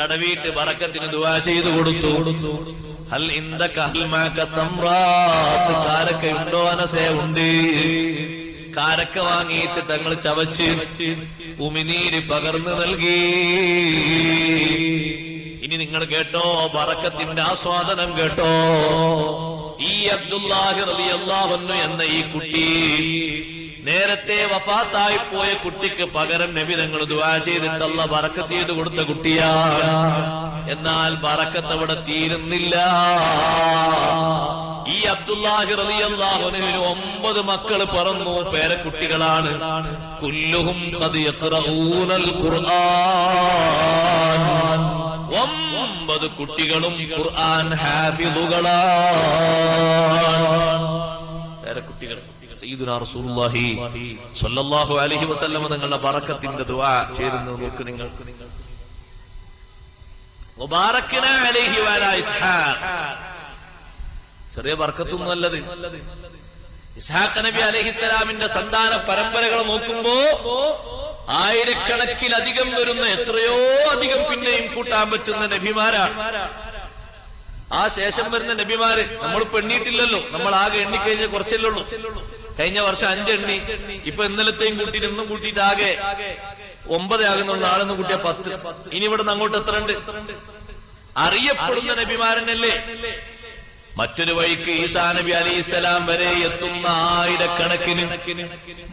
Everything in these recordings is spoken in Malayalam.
തടവിയിട്ട് വറക്കത്തിന് ദുവാ ചെയ്തു കൊടുത്തു. ഹൽ ഇന്ത തമ്രാത്ത് കാരക്ക ഉണ്ടോ അനസേ ഉണ്ട്. കാരക്ക വാങ്ങിയിട്ട് തങ്ങൾ ചവച്ച് ഉമിനീര് പകർന്നു നൽകി. ഇനി നിങ്ങൾ കേട്ടോ ബറക്കത്തിന്റെ ആസ്വാദനം കേട്ടോ. ഈ അബ്ദുല്ലാഹി റളിയല്ലാഹു അള്ളാഹു എന്ന ഈ കുട്ടി നേരത്തെ വഫാത്തായി പോയ കുട്ടിക്ക് പകരം നബി തങ്ങൾ ദുവാ ചെയ്തിട്ടല്ല ബറക്കത്ത് ചെയ്ത് കൊടുത്ത കുട്ടിയാണ്. എന്നാൽ ബറക്കത്ത് അവിടെ തീരുന്നില്ല. ഈ അബ്ദുല്ലാഹി റളിയല്ലാഹുവിന് ഒമ്പത് മക്കൾ പറന്നു. പേരക്കുട്ടികളാണ് കുല്ലുഹും ഖുർആൻ. ഒമ്പത് കുട്ടികളും ഖുർആൻ ഹാഫിളുകളാണ് സ്വല്ലല്ലാഹു അലൈഹി വസല്ലം തങ്ങളുടെ ബറക്കത്തിന്റെ ദുആ ചേരുന്നത് നോക്ക് നിങ്ങൾ. ചെറിയ ബർക്കത്തൊന്നും അല്ലത്. ഇസ്ഹാഖ് നബി അലഹിസ്സലാമിന്റെ സന്താന പരമ്പരകൾ നോക്കുമ്പോ ആയിരക്കണക്കിലധികം വരുന്ന എത്രയോ അധികം പിന്നെയും കൂട്ടാൻ പറ്റുന്ന നബിമാരാണ് ആ ശേഷം വരുന്ന നബിമാര് നമ്മൾ പെണ്ണിട്ടില്ലല്ലോ നമ്മൾ ആകെ എണ്ണിക്കഴിഞ്ഞ കുറച്ചല്ലേ ഉള്ളൂ. കഴിഞ്ഞ വർഷം അഞ്ചെണ്ണി ഇപ്പൊ ഇന്നലത്തെയും കൂട്ടിയിട്ട് ഇന്നും കൂട്ടിയിട്ട് ആകെ ഒമ്പത് ആകുന്നുള്ളൂ നാളെന്ന് കൂട്ടിയ പത്ത്. ഇനി ഇവിടെ നിന്ന് അങ്ങോട്ട് എത്ര ഉണ്ട്? അറിയപ്പെടുന്ന നബിമാരനല്ലേ മറ്റൊരു വഴിക്ക് ഈസാ നബി അലിസ്ലാം വരെ എത്തുന്ന ആയിരക്കണക്കിന്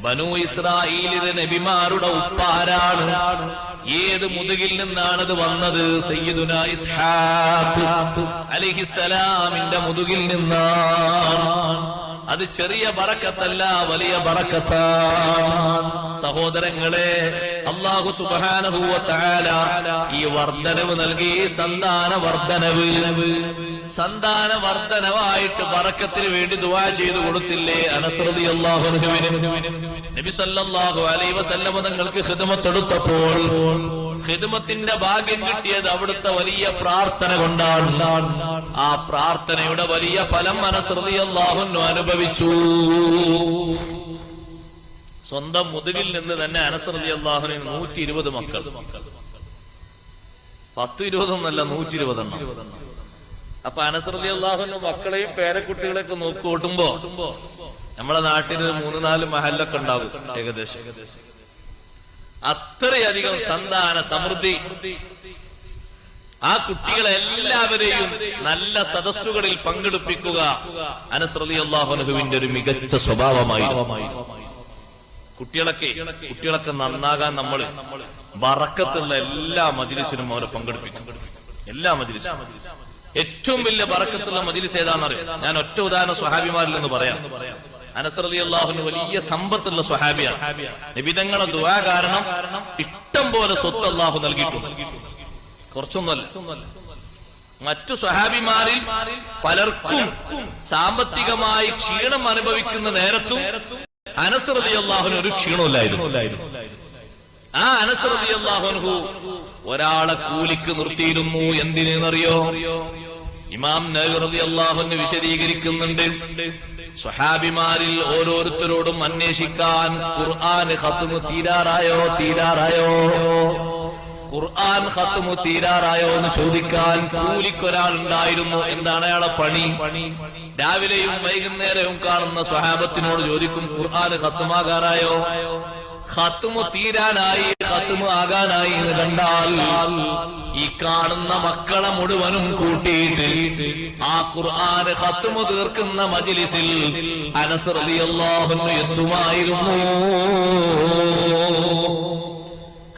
ബനു ഇസ്രായേലിലെ നബിമാരുടെ ഉപ്പാരാണ്. ഏത് മുതുകിൽ നിന്നാണത് വന്നത്? സയ്യിദുന ഇസ്ഹാഖ് അലൈഹിസ്സലാമിന്റെ മുതുകിൽ നിന്നാണ്. അത് ചെറിയ ബറക്കത്തല്ല വലിയ ബറക്കത്ത. സഹോദരങ്ങളെ അള്ളാഹു സുബാനഹൂവത്താല താല ഈ വർധനവ് നൽകി സന്താന വർധനവ് സന്താന വർധനവായിട്ട് ബറക്കത്തിന് വേണ്ടി ദുവാ ചെയ്തു കൊടുത്തില്ലേ? അനസ്രതി നബി സല്ലല്ലാഹു അലൈഹി വസല്ലമ തങ്ങൾക്ക് ഹിദമത്തെടുത്തപ്പോൾ ഹിദമത്തിന്റെ ഭാഗ്യം കിട്ടിയത് അവിടുത്തെ വലിയ പ്രാർത്ഥന കൊണ്ടാണ്. ആ പ്രാർത്ഥനയുടെ വലിയ ഫലം മനസ്രതി അള്ളാഹുന്നു അനുഭവിച്ചു. സ്വന്തം മുതുകിൽ നിന്ന് തന്നെ അനസ്രതി അള്ളാഹുവിന് നൂറ്റി ഇരുപത് മക്കൾ. പത്ത് ഇരുപതൊന്നല്ല നൂറ്റി ഇരുപതെണ്ണം അപ്പൊ അനസ്രതി അള്ളാഹുവിന്റെ മക്കളെയും പേരക്കുട്ടികളെയൊക്കെ നോക്കി കൂട്ടുമ്പോ നമ്മളെ നാട്ടിൽ മൂന്ന് നാല് മഹലൊക്കെ ഉണ്ടാവും ഏകദേശം ഏകദേശം. അത്രയധികം സന്താന സമൃദ്ധി. ആ കുട്ടികളെ എല്ലാവരെയും നല്ല സദസ്സുകളിൽ പങ്കെടുപ്പിക്കുക. അള്ളാഹുനുഹുവിന്റെ ഒരു മികച്ച സ്വഭാവമായി കുട്ടികളൊക്കെ കുട്ടികളൊക്കെ നന്നാകാൻ നമ്മൾ വറക്കത്തുള്ള എല്ലാ മജിലിസിനും അവരെ പങ്കെടുപ്പിക്കും. എല്ലാ മജിലിസും. ഏറ്റവും വലിയ വറക്കത്തുള്ള മജിലിസ് ഏതാണെന്നറിയാം? ഞാൻ ഒറ്റ ഉദാഹരണ സ്വഹാബിമാരിൽ നിന്ന് പറയാം. അനസറലി അള്ളാഹുന് വലിയ സമ്പത്തുള്ള സ്വഹാബിയാണ്. നിബിതങ്ങളെ ദുആ കാരണം ഇഷ്ടം പോലെ സ്വത്ത് അള്ളാഹു നൽകിയിട്ടുണ്ട്. കുറച്ചൊന്നുമല്ല. മറ്റു സ്വഹാബിമാരിൽ പലർക്കും സാമ്പത്തികമായി ക്ഷീണം അനുഭവിക്കുന്ന നേരത്തും അനസറലി അള്ളാഹുന് ഒരു ക്ഷീണമില്ലായിരുന്നു ആ അനസറലി അള്ളാഹുൻഹു ഒരാളെ കൂലിക്ക് നിർത്തിയിരുന്നു. എന്തിനെന്നറിയോ? ഇമാം നബി അള്ളാഹുന് വിശദീകരിക്കുന്നുണ്ട്. സ്വഹാബിമാരിൽ ഓരോരുത്തരോടും അന്വേഷിക്കാൻ ഖുർആൻ ഹത്തുമു തീരാറായോ തീരാറായോ? ഖുർആൻ ഹത്തുമു തീരാറായോ എന്ന് ചോദിക്കാൻ കൂലിക്കൊരാൾ ഉണ്ടായിരുന്നു എന്താണ് അയാളെ പണി? രാവിലെയും വൈകുന്നേരവും കാണുന്ന സ്വഹാബത്തിനോട് ചോദിക്കും ഖുർആൻ ഹത്തുമാകാറായോ ഹത്തുമു തീരാനായി ഖത്തുമു ആകാനായി എന്ന് കണ്ടാൽ ഈ കാണുന്ന മക്കളെ മുഴുവനും കൂട്ടിയിട്ട് ആ ഖുർആൻ ഖത്തുമു തീർക്കുന്ന മജിലിസിൽ അനസ് റളിയല്ലാഹു എത്തുമായിരുന്നു.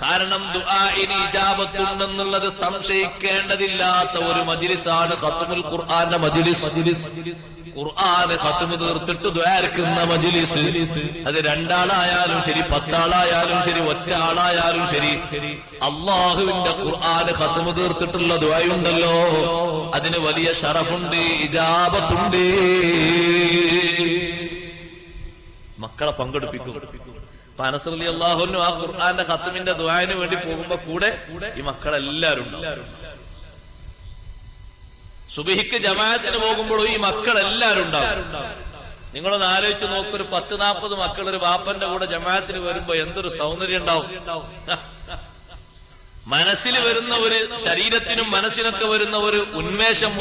കാരണം ദുആഇന് ഇജാബത്തുണ്ടെന്നുള്ളത് സംശയിക്കേണ്ടതില്ലാത്ത ഒരു മജിലിസാണ് ഖത്തുമുൽ ഖുർആന്റെ മജിലിസ്. ഖുർആന് ഖത്തുമു തീർത്തിട്ട് ദ്വാരക്കുന്ന മജിലിസ്. അത് രണ്ടാളായാലും ശരി പത്താളായാലും ശരി ഒറ്റ ആളായാലും ശരി അള്ളാഹുവിന്റെ ഖുർആാന് ഖത്തുമു തീർത്തിട്ടുള്ള ദ്വായുണ്ടല്ലോ അതിന് വലിയ ഷറഫുണ്ട് ഇജാബത്തുണ്ട്. മക്കളെ പങ്കെടുപ്പിക്കും. പനസലി അള്ളാഹുനും ആ ഖുർആാന്റെ ഖത്തുമിന്റെ ദ്വായന് വേണ്ടി പോകുമ്പോ കൂടെ ഈ മക്കളെല്ലാരും ഉണ്ടാവും. സുബഹിക്ക് ജമാഅത്തിന് പോകുമ്പോഴും ഈ മക്കൾ എല്ലാവരും ഉണ്ടാവും. നിങ്ങളൊന്ന് ആലോചിച്ച് നോക്ക് ഒരു പത്ത് നാൽപ്പത് മക്കൾ ഒരു ബാപ്പന്റെ കൂടെ ജമാഅത്തിന് വരുമ്പോ എന്തൊരു സൗന്ദര്യം ഉണ്ടാവും. മനസ്സിൽ വരുന്ന ഒരു ശരീരത്തിനും മനസ്സിനൊക്കെ വരുന്ന ഒരു ഉന്മേഷം